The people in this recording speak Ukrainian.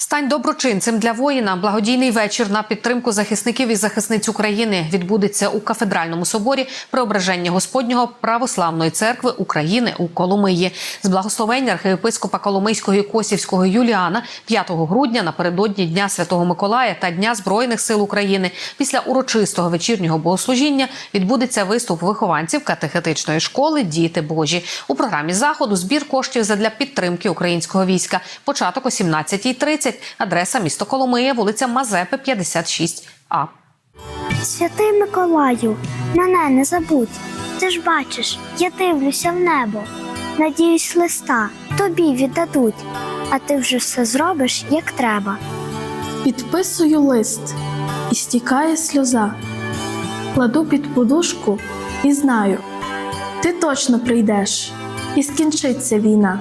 Стань доброчинцем для воїна. Благодійний вечір на підтримку захисників і захисниць України відбудеться у кафедральному соборі Преображення Господнього православної церкви України у Коломиї. З благословення архієпископа Коломийського і Косівського Юліана 5 грудня напередодні Дня Святого Миколая та Дня Збройних сил України. Після урочистого вечірнього богослужіння відбудеться виступ вихованців катехетичної школи Діти Божі. У програмі заходу збір коштів задля підтримки українського війська. Початок о 17.30. Адреса місто Коломия, вулиця Мазепи, 56А. Святий Миколаю, мене не забудь. Ти ж бачиш, я дивлюся в небо. Надіюсь, листа тобі віддадуть, а ти вже все зробиш як треба. Підписую лист, і стікає сльоза. Кладу під подушку і знаю, ти точно прийдеш, і скінчиться війна.